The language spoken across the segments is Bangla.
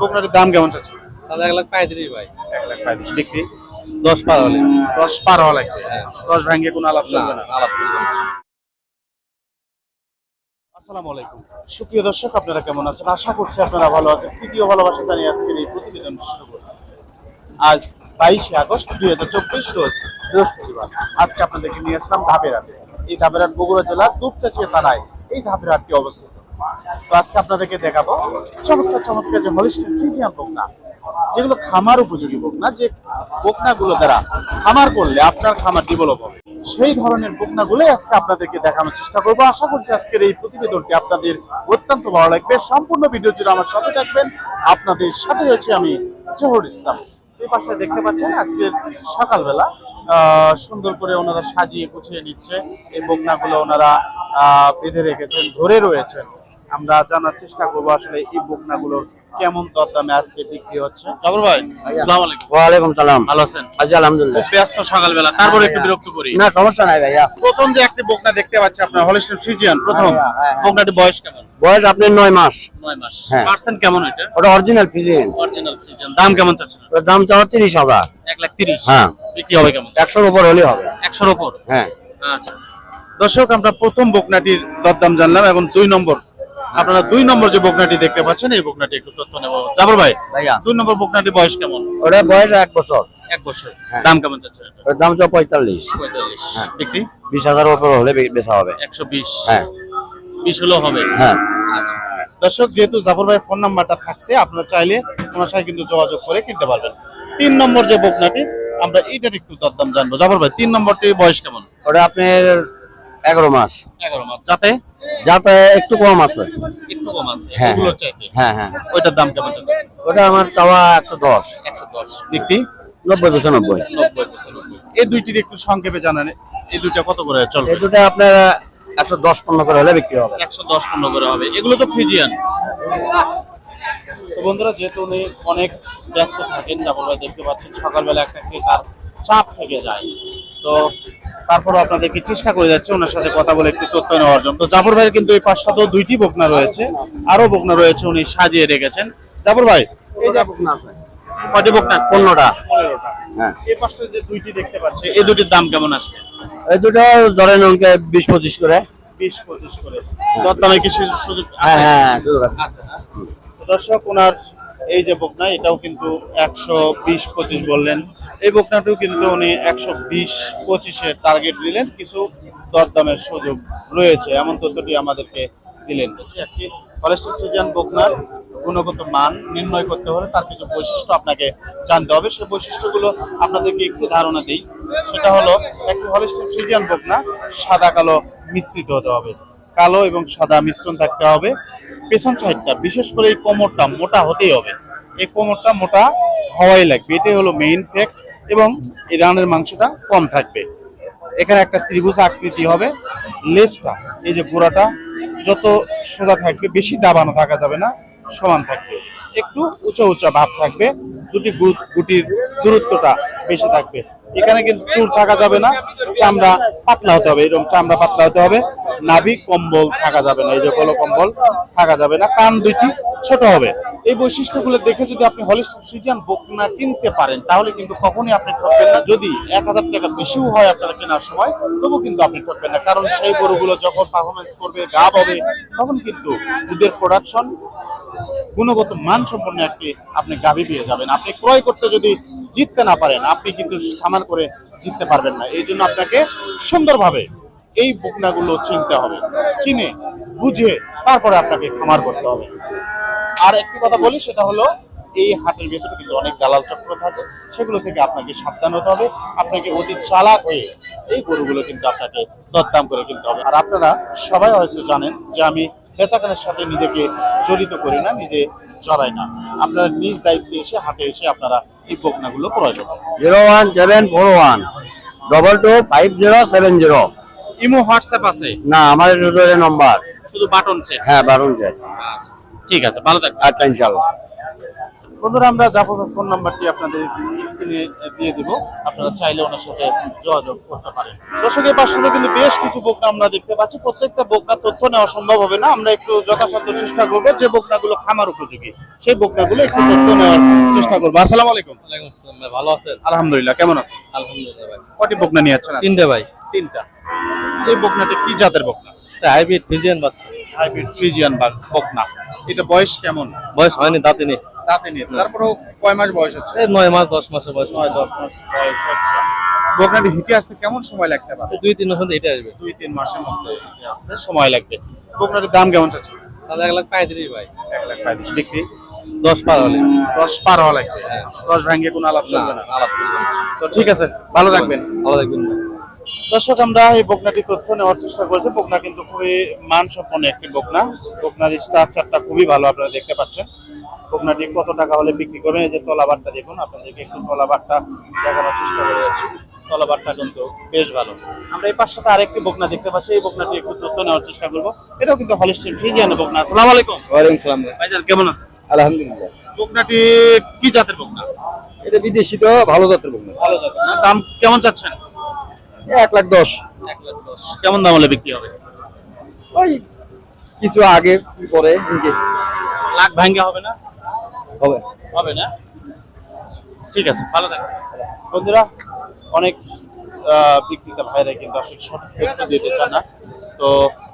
বকনাটির দাম কেমন চাচ্ছে তাহলে এক লাখ পঁয়ত্রিশ ভাই। এক লাখ পঁয়ত্রিশ বিক্রি? দশ পার হলে। দশ পার হওয়া লাগবে। দশ ভাঙ্গে কোনো আলাপ চলবে না। আলাপ চলবে না। আসসালামু আলাইকুম। সুপ্রিয় দর্শক আপনারা কেমন আছেন? আশা করছি আপনারা ভালো আছেন। তৃতীয় ভালোবাসা জানিয়ে আজকের এই প্রতিবেদন শুরু করছি। আজ বাইশে আগস্ট দুই হাজার চব্বিশ রোজ বৃহস্পতিবার। আজকে আপনাদেরকে নিয়ে আসলাম ধাপের হাটে। এই ধাপের হাট বগুড়া জেলার দুপচাচিয়া থানায়। এই ধাপের হাটটি অবস্থিত। তো আজকে আপনাদেরকে দেখাবো চমৎকার চমৎকার যে হলিস্টিন ফ্রিজিয়ান বকনা, যেগুলো খামার উপযোগী বকনা, যে বকনাগুলো দ্বারা খামার করলে আপনার খামার ডেভেলপ হবে। সেই ধরনের বকনাগুলোই আজকে আপনাদেরকে দেখানোর চেষ্টা করব। আশা করছি আজকের এই প্রতিবেদনটি আপনাদের অত্যন্ত ভালো লাগবে। সম্পূর্ণ ভিডিও জুড়ে আমার সাথে থাকবেন। আপনাদের সাথে রয়েছে আমি জহর ইসলাম। এই পাশে দেখতে পাচ্ছেন আজকের সকালবেলা সুন্দর করে ওনারা সাজিয়ে গুছিয়ে নিচ্ছে। এই বকনাগুলো ওনারা বেঁধে রেখেছেন, ধরে রয়েছেন। আমরা জানার চেষ্টা করব আসলে এই বকনাগুলোর কেমন দরদামে আজকে বিক্রি হচ্ছে। জাফর ভাই আসসালামু আলাইকুম। ওয়ালাইকুম সালাম। ভালো আছেন? আছি আলহামদুলিল্লাহ। ব্যস্ত সকালবেলা তারপর একটু বিরক্ত করি। না সমস্যা নাই ভাইয়া। প্রথম যে একটি বকনা দেখতে পাচ্ছি আপনার হলিস্টিন ফ্রিজিয়ান প্রথম। হ্যাঁ, হ্যাঁ, হ্যাঁ। বকনাটি বয়স কেমন? বয়স আপনার নয় মাস। নয় মাস। পার্সেন্ট কেমন এটা? ওটা অরিজিনাল ফ্রিজিয়ান দাম কেমন চাচ্ছেন? দাম চাওয়া তিরিশ হাজার। এক লাখ তিরিশ। হ্যাঁ। বিক্রি হবে কেমন? একশোর উপর হলে হবে। একশোর ওপর হ্যাঁ। আচ্ছা। দর্শক আমরা প্রথম বকনাটির দরদাম জানলাম এবং দুই নম্বর আপনারা দুই নম্বর যে বকনাটি দেখতে পাচ্ছেন এই বকনাটি একটু তথ্য নেব। জাবর ভাই ভাইয়া। দুই নম্বর বকনাটি বয়স কেমন? ওটা বয়স এক বছর। এক বছর। হ্যাঁ। দাম কেমন দাম পঁয়তাল্লিশ। পঁয়তাল্লিশ। হ্যাঁ। বিক্রি? বিশ হাজার উপর হলে বেচা হবে। একশো বিশ। হ্যাঁ। বিশ হলেও হবে। হ্যাঁ। আচ্ছা। দর্শক যেহেতু জাফর ভাইয়ের ফোন নাম্বারটা থাকছে আপনারা চাইলে ওনার সাথে কিন্তু যোগাযোগ করে কিনতে পারবেন। তিন নম্বর যে বকনাটি আমরা এইটার একটু দরদাম জানব। জাফর ভাই তিন নম্বরটি বয়স কেমন? ওটা আপনার এগারো মাস। এগারো মাস। যাতে? যাতে একটু কম আছে। একটু কম আছে। হ্যাঁ, হ্যাঁ। হ্যাঁ ওইটার দাম কেমন ওটা আমার চাওয়া একশো দশ। একশো দশ। বিক্রি নব্বই পঁচানব্বই নব্বই। এই দুইটির একটু সংক্ষেপে জানান। এই দুইটা কত করে চলবে? এই দুটো আপনার একশো দশ পনেরো করে হলে বিক্রি হবে। একশো দশ পনেরো করে হবে। এগুলো তো ফ্রিজিয়ান। তো বন্ধুরা যেহেতু উনি অনেক ব্যস্ত থাকেন ভাই দেখতে পাচ্ছেন সকালবেলা একটা ক্রেতার চাপ থেকে যায়। তো তারপরও আপনাদেরকে চেষ্টা করে যাচ্ছে ওনার সাথে কথা বলে একটু তথ্য নেওয়ার জন্য। তো জাফর ভাইয়ের কিন্তু এই পাশটাতেও দুইটি বকনা রয়েছে আরও বকনা রয়েছে উনি সাজিয়ে রেখেছেন। জাফর ভাই এই যে বকনা আছে। কয়টি বকনা? আছে? পনেরোটা। হ্যাঁ। এই পাশটা যে দুইটি দেখতে পাচ্ছি। এই দুটির দাম কেমন আসবে এই দুটো ধরেন বিশ পঁচিশ করে। বিশ পঁচিশ করে। দরদামে কি সুযোগ হ্যাঁ হ্যাঁ সুযোগ আছে? তো দর্শক ওনার এই যে বকনা, এটাও কিন্তু একশো বিশ পঁচিশ বললেন। এই বকনাটিও কিন্তু উনি একশো বিশ পঁচিশের টার্গেট দিলেন, কিছু দরদামের সুযোগ রয়েছে, এমন তথ্যটি আমাদেরকে দিলেন। একটি হলেস্টিন ফ্রিজিয়ান বকনার গুণগত মান নির্ণয় করতে হলে তার কিছু বৈশিষ্ট্য আপনাকে জানতে হবে। সেই বৈশিষ্ট্যগুলো আপনাদেরকে একটু ধারণা দিই। সেটা হলো, একটি হলেস্টিন ফ্রিজিয়ান বকনা সাদা কালো মিশ্রিত হতে হবে। কালো এবং সাদা মিশ্রণ থাকতে হবে। পেছন সাইডটা, বিশেষ করে এই কোমরটা মোটা হতেই হবে। এই কোমরটা মোটা হওয়াই লাগবে। এটাই হলো মেইন ফ্যাক্ট এবং এই রানের মাংসটা কম থাকবে। এখানে একটা ত্রিভুজ আকৃতি হবে। লেজটা, এই যে গোড়াটা, যত সোজা থাকবে, বেশি দাবানো থাকা যাবে না, সমান থাকবে। একটু উঁচা উঁচা ভাব থাকবে। দুটি গুটির দূরত্বটা বেশি থাকবে। এখানে কিন্তু চুর থাকা যাবে না, চামড়া পাতলা হতে হবে, এরকম চামড়া পাতলা হতে হবে, নাভি কম্বল থাকা যাবে না, এই যে কলো কম্বল থাকা যাবে না, কান দুইটি ছোট হবে। এই বৈশিষ্ট্যগুলো দেখে যদি আপনি হলিস্টিক ফ্রিজিয়ান বকনা কিনতে পারেন, তাহলে কিন্তু কখনই আপনি ঠকবেন না। যদি এক হাজার টাকা বেশিও হয় আপনার কেনার সময়, তবু কিন্তু আপনি ঠকবেন না। কারণ সেই গরুগুলো যখন পারফরমেন্স করবে, গা পাবে তখন কিন্তু দুধের প্রোডাকশন গুণগত মান সম্পন্ন একটি আপনি গাভী পেয়ে যাবেন। আপনি ক্রয় করতে যদি জিততে না পারেন, আপনি কিন্তু খামার করে জিততে পারবেন না। এই জন্য আপনাকে সুন্দরভাবে এই বকনাগুলো চিনতে হবে। চিনে, বুঝে তারপরে আপনাকে খামার করতে হবে। আর একটি কথা বলি, সেটা হলো এই হাটের ভেতরে কিন্তু অনেক দালাল চক্র থাকে। সেগুলো থেকে আপনাকে সাবধান হতে হবে। আপনাকে অতি চালাক হয়ে এই গরুগুলো কিন্তু আপনাকে দরদাম করে কিনতে হবে। আর আপনারা সবাই হয়তো জানেন যে আমি বেচাকেনার সাথে নিজেকে জড়িত করি না নিজে চড়ায় না। আপনারা নিজ দায়িত্বে এসে হাটে এসে আপনারা এই বকনাগুলো ক্রয় করবেন। Zero one seven four one double two five zero seven zero. Imo WhatsApp আছে? না আমার নম্বর শুধু বাটন সেট? হ্যাঁ বাটন সেট। ঠিক আছে ভালো থাকবেন। আচ্ছা ইনশাল্লাহ বন্ধুরা আমরা জাফরের ফোন নাম্বারটি আপনাদের স্ক্রিনে দিয়ে দিব। আপনারা চাইলে ওনার সাথে যোগাযোগ করতে পারেন। দর্শকের পাশে কিন্তু বেশ কিছু বকনা আমরা দেখতে পাচ্ছি। প্রত্যেকটা বকনা তথ্য নেওয়া সম্ভব হবে না। আমরা একটু যথাসাধ্য চেষ্টা করব যে বকনাগুলো খামার উপযোগী সেই বকনাগুলো একটু তথ্য নেওয়ার চেষ্টা করব। আসসালামু আলাইকুম। ওয়ালাইকুম আসসালাম ভাই ভালো আছেন? আলহামদুলিল্লাহ কেমন আছেন? আলহামদুলিল্লাহ ভাই। কটি বকনা নিয়ে আজকে? তিনটে ভাই। তিনটা। এই বকনাটি কি জাতের বকনা? হাইব্রিড ফিজিয়ান বাচ্চা। হাইব্রিড ফ্রিজিয়ান বকনা। এটা বয়স কেমন? বয়স হয়নি দাঁতে নেই। তাতে নিয়ে তারপরেও কয় মাস বয়স হচ্ছে? নয় মাস দশ মাসের বয়স। নয় দশ মাস বয়স হচ্ছে। বকনাটি হিটে আসতে কেমন সময় লাগতে পারে? দুই তিন মাস মধ্যে এটা আসবে। দুই তিন মাসের মধ্যে হিটে আসতে সময় লাগবে। বকনাটির দাম কেমন চাচ্ছে তাহলে এক লাখ পঁয়ত্রিশ ভাই। এক লাখ পঁয়ত্রিশ বিক্রি? দশ পার হলে। দশ পার হওয়া লাগবে। দশ ভাঙ্গে কোনো আলাপ চলবে না। আলাপ করব। তো ঠিক আছে ভালো থাকবেন। ভালো থাকবেন। দর্শক আমরা এই বকনাটি তথ্য নেওয়ার চেষ্টা করেছি। বকনা কিন্তু খুবই মানসম্পন্ন একটি বকনা। বকনার স্ট্রাকচারটা খুবই ভালো আপনারা দেখতে পাচ্ছেন। বকনাটি কত টাকা হলে বিক্রি করবেন এই যে তলাবারটা দেখুন আপনাদেরকে একটু তলাবারটা দেখানোর চেষ্টা করে যাচ্ছি। তলাবারটা কিন্তু বেশ ভালো। আমরা এই পাঁচ সাথে আরেকটি বকনা দেখতে পাচ্ছি। এই বকনাটি একটু তথ্য নেওয়ার চেষ্টা করব। এটাও কিন্তু হলিস্টিন ফ্রিজিয়ান বকনা। আসসালামু আলাইকুম। ওয়ালাইকুম সালাম। ভাইজান কেমন আছেন? আলহামদুলিল্লাহ। বকনাটি কি জাতের বকনা? এটা বিদেশি তো ভালো জাতের বকনা। ভালো জাতের? দাম কেমন চাচ্ছেন? এক লাখ দশ। এক লাখ দশ কেমন দাম হলে বিক্রি হবে? ওই কিছু আগে পরে লাখ ভাঙ্গা হবে না? হবে। হবে না? ঠিক আছে ভালো থাকবেন বন্ধুরা অনেক বিক্রেতা ভাইরা কিন্তু আসলে সঠিক তথ্য দিতে চান না। তো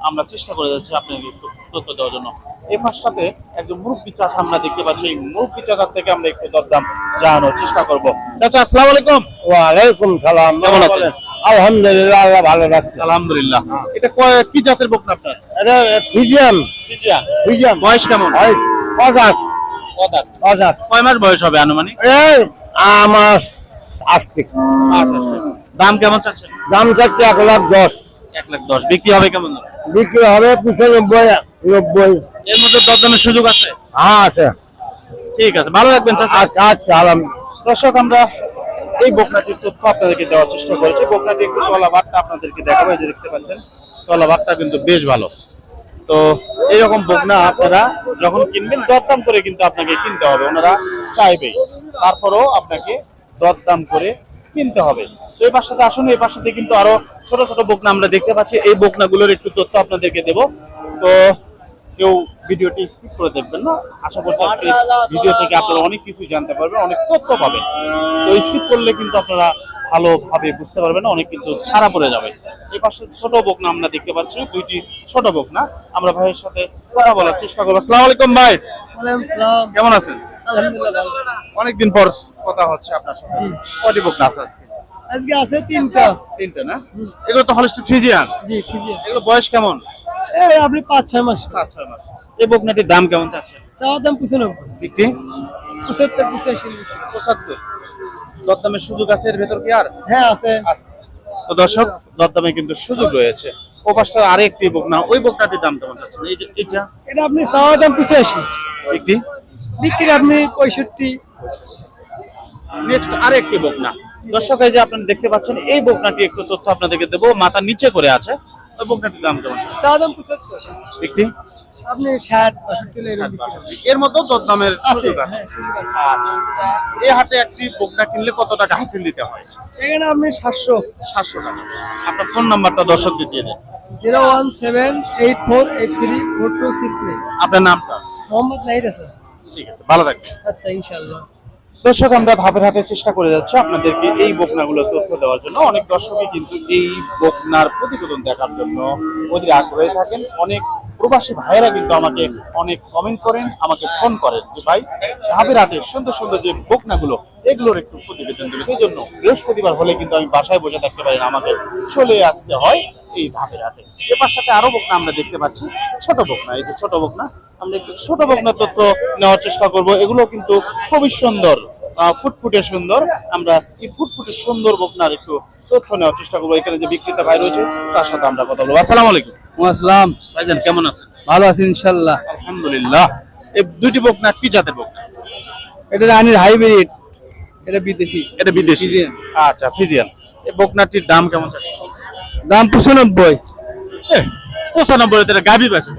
আমরা চেষ্টা করে যাচ্ছি আপনাকে তথ্য দেওয়ার জন্য। এই পাশটাতে একজন মুরব্বী চাচা আমরা দেখতে পাচ্ছি। এই মুরব্বী চাচার থেকে আমরা একটু দরদাম জানানোর চেষ্টা করব। চাচা আসসালামু আলাইকুম। ওয়ালাইকুম সালাম। কেমন আছেন? আলহামদুলিল্লাহ আল্লাহ ভালো রাখছে। আলহামদুলিল্লাহ। এটা কি জাতের বকনা আপনার? এটা ফিজিয়াম। ফিজিয়ান ফিজিয়াম। বয়স কেমন? অজাত। কদাত অজাত। কয় মাস বয়স হবে আনুমানিক? এই আমার আস্তিক দাম কেমন চাচ্ছেন? দাম চাচ্ছে এক লাখ দশ। এক লাখ দশ। বিক্রি হবে কেমন? বিক্রি হবে পঁচানব্বই নব্বই এর মধ্যে দরদামের সুযোগ আছে? হ্যাঁ আছে। ঠিক আছে ভালো চাচা। আচ্ছা আচ্ছা দর্শক আমরা এই বকনাটির তথ্য আপনাদেরকে দেওয়ার চেষ্টা করেছি। বকনাটি একটু তলাবারটা আপনাদেরকে দেখাবো যে দেখতে পাচ্ছেন, তলাবারটা কিন্তু বেশ ভালো। তো এরকম বকনা আপনারা যখন কিনবেন, দরদাম করে কিন্তু আপনাকে কিনতে হবে, ওনারা চাইবেই। তারপরেও আপনাকে দরদাম করে কিনতে হবে। তো এই পাশটাতে আসুন, এই পাশটাতে কিন্তু আরও ছোট ছোট বকনা আমরা দেখতে পাচ্ছি। এই বকনাগুলোর একটু তথ্য আপনাদেরকে দেব। তো কেউ ভিডিওটি স্কিপ করে দেখবেন না। আশা করছি আজকে ভিডিও থেকে আপনারা অনেক কিছু জানতে পারবেন অনেক তথ্য পাবেন। তো স্কিপ করলে কিন্তু আপনারা ভালোভাবে বুঝতে পারবেন না অনেক কিন্তু ছাড়া পড়ে যাবে। এই পাশে ছোট বকনা আমরা দেখতে পাচ্ছি দুইটি ছোট বকনা। আমরা ভাইয়ের সাথে কথা বলার চেষ্টা করব। আসসালামু আলাইকুম ভাই। কেমন আছেন? অনেকদিন পর কথা হচ্ছে আপনার সাথে। কটি বকনা আছে আজকে? আজকে আছে তিনটা। তিনটা না? এগুলো তো হলিস্ট ফিজিয়ান জি ফিজিয়া এগুলো বয়স কেমন? এই আপনি পাঁচ ছয় মাস। পাঁচ ছয় মাস। এই বকনাটির দাম কেমন চাচ্ছে চাওয়া দাম পঁচানব্বই। বিক্রি? পঁচাত্তর পঁচাশি। পঁচাত্তর। দরদামের সুযোগ আছে এর ভেতর কি আর? হ্যাঁ আছে। তো দর্শক দরদামে কিন্তু সুযোগ রয়েছে। ও পাশটা আরেকটি বকনা। ওই বকনাটির দাম কেমন চাচ্ছেন? এই যে এটা এটা আপনি চাওয়া দাম পঁচাশি। বিক্রি? বিক্রি আপনি পঁয়ষট্টি। নেক্সট আরেকটি বকনা। দর্শক এই যে আপনারা দেখতে পাচ্ছেন এই বকনাটি একটু তথ্য আপনাদেরকে দেবো। মাথা নিচে করে আছে। বকনাটির দাম কেমন? চাওয়া দাম পঁচাত্তর। বিক্রি আপনি ষাট বাষট্টি এর মতো দরদামের আছে সুযোগ আছে। হ্যাঁ সুযোগ আছে। আচ্ছা। এই হাটে একটি বকনা কিনলে কত টাকা হাসিল দিতে হয়? এখানে আপনি সাতশো। সাতশো টাকা। আপনার ফোন নাম্বারটা দর্শকদের দিয়ে দেন। Zero one seven eight four eight three four two six nine. আপনার নামটা? মোহাম্মদ নাহিদ আছে ঠিক আছে ভালো থাকবেন। আচ্ছা ইনশাল্লাহ দর্শক, আমরা ধাপে ধাপে চেষ্টা করে যাচ্ছি আপনাদেরকে এই বকনাগুলো তথ্য দেওয়ার জন্য। অনেক দর্শকই কিন্তু এই বোকনার প্রতিবেদন দেখার জন্য অধীর আগ্রহে থাকেন। অনেক প্রবাসী ভাইয়েরা কিন্তু আমাকে অনেক কমেন্ট করেন, আমাকে ফোন করেন যে, ভাই, ধাপের হাটে সুন্দর সুন্দর যে বকনাগুলো, এগুলোর একটু প্রতিবেদন দেবে সেই জন্য বৃহস্পতিবার হলে কিন্তু আমি বাসায় বসে থাকতে পারি না, আমাকে চলে আসতে হয় এই ধাপের হাটে। এবার সাথে আরও বকনা আমরা দেখতে পাচ্ছি। ছোট বকনা, এই যে ছোট বকনা, আমরা একটু ছোট বকনার তথ্য নেওয়ার চেষ্টা করব। এগুলো কিন্তু খুবই সুন্দর। ফুটফুটে সুন্দর। আমরা এই ফুটফুটে সুন্দর বকনার একটু তথ্য নেওয়ার চেষ্টা করব। এখানে যে বিক্রেতা ভাই রয়েছে তার সাথে আমরা কথা বলব। আসসালামু আলাইকুম। আসসালাম। ভাইজান কেমন আছেন? ভালো আছি ইনশাল্লাহ। আলহামদুলিল্লাহ। এই দুইটি বকনা কি জাতের বকনা? এটা রানির হাইব্রিড। এটা বিদেশি। এটা বিদেশি। আচ্ছা ফিজিয়ান। এই বকনাটির দাম কেমন আছে দাম পঁচানব্বই। পঁচানব্বই এটা গাভী পাশে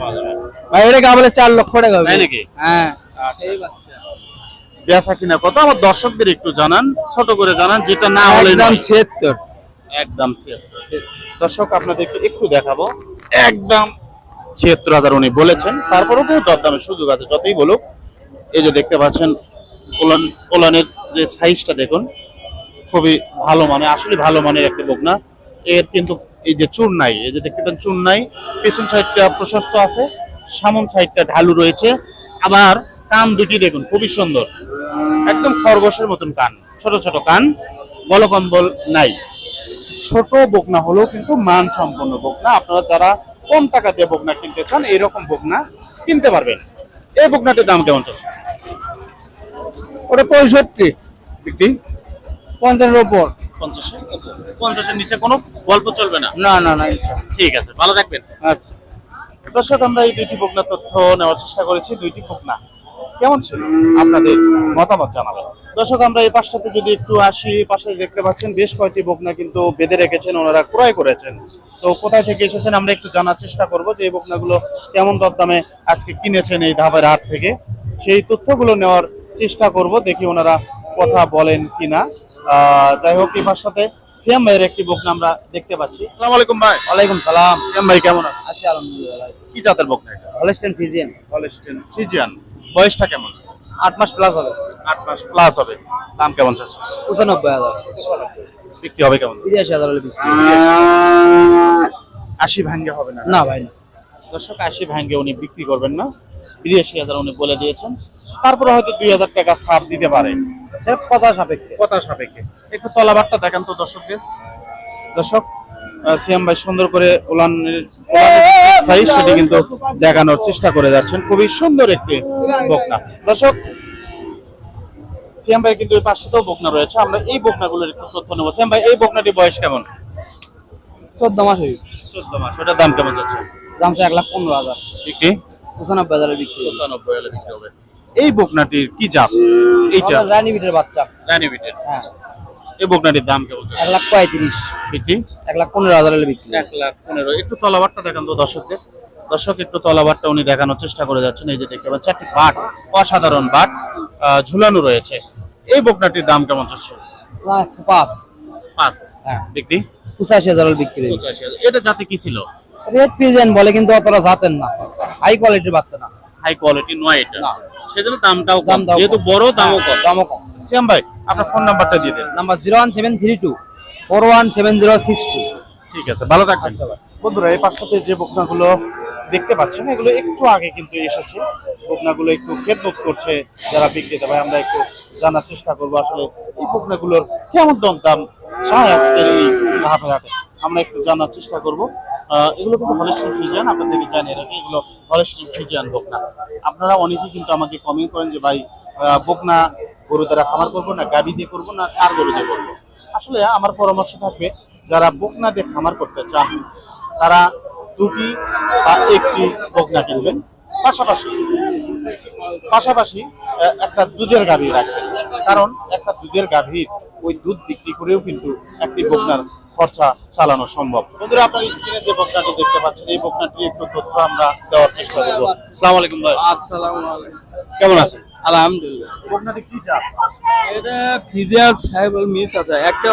ভাই এটা গাবলে চার লক্ষ টাকা হবে। নাকি? হ্যাঁ। আচ্ছা। সেই বাচ্চা। বেচা কিনা কত? আমার দর্শকদের একটু জানান ছোট করে জানান যেটা না হলে একদম। ছিয়াত্তর। একদম ছিয়াত্তর। দর্শক আপনাদেরকে একটু দেখাবো। একদম ছিয়াত্তর হাজার উনি বলেছেন। তারপরেও কিন্তু দরদামের সুযোগ আছে যতই বলুক। এই যে দেখতে পাচ্ছেন ওলান ওলানের যে সাইজটা দেখুন খুবই ভালো মানে আসলে ভালো মানের একটা বকনা। এর কিন্তু এই যে চুর নাই এই যে দেখতে পাচ্ছেন চুর নাই। পেছন সাইডটা প্রশস্ত আছে সামন সাইডটা ঢালু রয়েছে। আবার কান দুটি দেখুন খুবই সুন্দর। একদম খরগোশের মতন কান ছোট ছোট কান গলকম্বল নাই। ছোট বকনা হলেও কিন্তু মান সম্পন্ন বকনা। আপনারা যারা কম টাকা দিয়ে বকনা কিনতে চান এরকম বকনা কিনতে পারবেন। এই বকনাটির দাম কেমন চলছে? ওটা পঁয়ষট্টি। বিক্রি? পঞ্চাশের ওপর। পঞ্চাশের পঞ্চাশের নিচে কোনো গল্প চলবে না? না না না ঠিক আছে ভালো থাকবেন। আচ্ছা। দর্শক আমরা এই দুইটি বকনা তথ্য নেওয়ার চেষ্টা করেছি। দুইটি বকনা। কেমন ছিল? আপনাদের মতামত জানাবেন দর্শক আমরা এই পাশটাতে যদি একটু আসি এই পাশে দেখতে পাচ্ছেন বেশ কয়েকটি বকনা কিন্তু বেঁধে রেখেছেন ওনারা ক্রয় করেছেন। তো কোথায় থেকে এসেছেন আমরা একটু জানার চেষ্টা করব যে এই বকনাগুলো কেমন দরদামে আজকে কিনেছেন এই ধাপের হাট থেকে। সেই তথ্যগুলো নেওয়ার চেষ্টা করব দেখি ওনারা কথা বলেন কিনা। আহ, যাই হোক এই পাশটাতে সিয়াম ভাইয়ের একটি বকনা আমরা দেখতে পাচ্ছি। আসসালামু আলাইকুম ভাই। ওয়ালাইকুম সালাম। সিয়াম ভাই কেমন আছেন? আছি আলহামদুলিল্লাহ কি জাতের বকনা এটা? Holstein Friesian. হলস্টেন ফ্রিজিয়ান বয়সটা কেমন? আট মাস প্লাস হবে। আট মাস প্লাস হবে। দাম কেমন চাচ্ছে? পঁচানব্বই হাজার। বিক্রি হবে কেমন? বিরাশি হাজার হলে বিক্রি আশি ভাঙ্গে হবে না? না ভাই না। দর্শক আশি ভাঙ্গে উনি বিক্রি করবেন না। বিরাশি হাজার উনি বলে দিয়েছেন। তারপরে হয়তো দুই হাজার টাকা ছাড় দিতে পারে। কথা সাপেক্ষে। কথা সাপেক্ষে। একটু তলাবারটা দেখেন তো দর্শকদের। দর্শক সিয়াম ভাই সুন্দর করে উলানের সাইজ সেটি কিন্তু দেখানোর চেষ্টা করে যাচ্ছেন। খুবই সুন্দর একটি বকনা। দর্শক সিয়াম ভাই কিন্তু এই বকনা রয়েছে। আমরা এই বকনাগুলোর একটু তথ্য নেব। সিয়াম ভাই এই বকনাটি বয়স কেমন? চোদ্দ মাস হয়ে চোদ্দ মাস। ওটার দাম কেমন যাচ্ছে? দাম এক লাখ পনেরো হাজার। বিক্রি? পঁচানব্বই হাজারে বিক্রি পঁচানব্বই হলে বিক্রি হবে। এই বকনাটির কি জাত? এইটা? রানী বিটের বাচ্চা। রানী বিটের। হ্যাঁ। এই বকনাটির দাম কেমন? এক লাখ পঁয়ত্রিশ। বিক্রি? এক লাখ পনেরো হাজার হলে বিক্রি। এক লাখ পনেরো। একটু তলাবারটা দেখান তো দর্শকদের। দর্শক একটু তলাবারটা উনি দেখানোর চেষ্টা করে যাচ্ছেন। এই যে দেখতে পাচ্ছেন চারটি বাট অসাধারণ বাট ঝুলানো রয়েছে। এই বকনাটির দাম কেমন একশো পাঁচ। পাঁচ। হ্যাঁ। বিক্রি? পঁচাশি হাজার বিক্রি। এটা জাতে কি ছিল? রেড পিজেন বলে কিন্তু অতটা জাতেন না। হাই কোয়ালিটির বাচ্চা না। হাই কোয়ালিটি নয় এটা। না। সেজন্য দামটাও কম। যেহেতু বড় দামও কম। হ্যাঁ, দামও কম। সিয়াম ভাই আপনার ফোন নাম্বারটা দিয়ে দেন। Number zero one seven three two four one seven zero six two ঠিক আছে ভালো থাকবেন। আচ্ছা। বন্ধুরা এই পাশটাতে যে বকনাগুলো দেখতে পাচ্ছেন এগুলো একটু আগে কিন্তু এসেছে। বকনাগুলো একটু খেদমত করছে যারা বিক্রেতা ভাই আমরা একটু জানার চেষ্টা করব আসলে এই বকনাগুলোর কেমন দম দাম চায় আজকের এই হাফের হাটে? আমরা একটু জানার চেষ্টা করব। আহ, এগুলো কিন্তু হলেস্টিন ফ্রিজিয়ান আপনাদেরকে জানিয়ে রাখি এগুলো হলেস্টিন ফ্রিজিয়ান বকনা। আপনারা অনেকেই কিন্তু আমাকে কমেন্ট করেন যে ভাই বকনা গরু দ্বারা খামার করব না গাবি দিয়ে করব না সার গরু দিয়ে করব। আসলে আমার পরামর্শ থাকবে যারা বকনা দিয়ে খামার করতে চান তারা দুটি বা একটি বকনা কিনবেন। পাশাপাশি পাশাপাশি একটা দুধের গাভী রাখবেন। কারণ একটা দুধের গাভীর ওই দুধ বিক্রি করেও কিন্তু একটি বকনার খরচা চালানো সম্ভব। বন্ধুরা আপনার স্ক্রিনে যে বকনাটি দেখতে পাচ্ছেন এই বকনাটির একটু তথ্য আমরা দেওয়ার চেষ্টা করব। আসসালামু আলাইকুম ভাই। আসসালামু আলাইকুম। কেমন আছেন? আলহামদুলিল্লাহ। বকনাটি কি জাত? এটা ফিজিয়াল মিস আছে একটা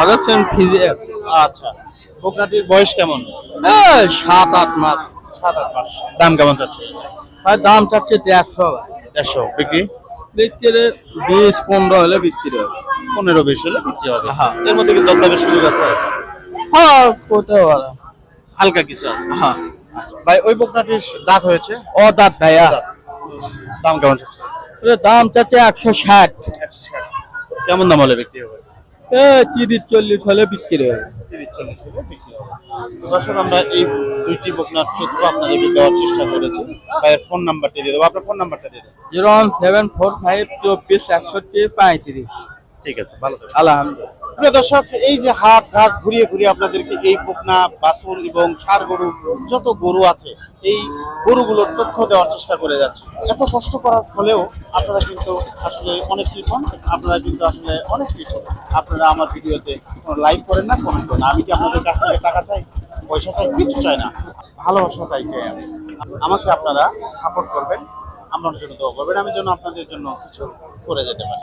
অর্ডার ফিজিয়াল আচ্ছা। বকনাটির বয়স কেমন? সাত আট মাস। সাত আট মাস। দাম কেমন যাচ্ছে আর দাম চাচ্ছে দেড়শো। দেড়শো। বিক্রি? বিক্রি বিশ পনেরো হলে বিক্রি হবে। পনেরো বিশ হলে বিক্রি হবে। হ্যাঁ। এর মধ্যে কি দরদামের সুযোগ আছে? হ্যাঁ করতে পারে। হালকা কিছু আছে। হ্যাঁ। ভাই ওই বকনাটির দাঁত হয়েছে? ও দাঁত ভাইয়া। দাম কেমন চাচ্ছে? দাম চাচ্ছে একশো ষাট। কেমন দাম হলে বিক্রি হবে? তিরিশ চল্লিশ হলে বিক্রি হবে। দর্শক আমরা এই দুইটি বকনার তথ্য আপনাদেরকে দেওয়ার চেষ্টা করেছি। ভাইয়ের ফোন নাম্বারটি দিয়ে দেবো। আপনার ফোন নাম্বারটা দিয়ে দেবো। Zero one seven four five চব্বিশ একষট্টি পঁয়ত্রিশ। ঠিক আছে ভালো আলহামদুলিল্লাহ। প্রিয় দর্শক, এই যে হাট, ঘাট ঘুরিয়ে ঘুরিয়ে আপনাদেরকে এই বকনা বাছুর এবং ষাড় গরু যত গরু আছে, এই গরুগুলোর তথ্য দেওয়ার চেষ্টা করে যাচ্ছে। এত কষ্ট করার ফলেও আপনারা কিন্তু আসলে অনেক কৃপণ, আপনারা কিন্তু আসলে অনেক কৃপণ। আপনারা আমার ভিডিওতে কোনো লাইক করেন না, কমেন্ট করেন। আমি কি আপনাদের কাছ থেকে টাকা চাই, পয়সা চাই? কিছু চাই না। ভালোবাসা তাই চাই আমি। আমাকে আপনারা সাপোর্ট করবেন আমার জন্য দোয়া করবেন। আমি যেন আপনাদের জন্য কিছু করে যেতে পারি।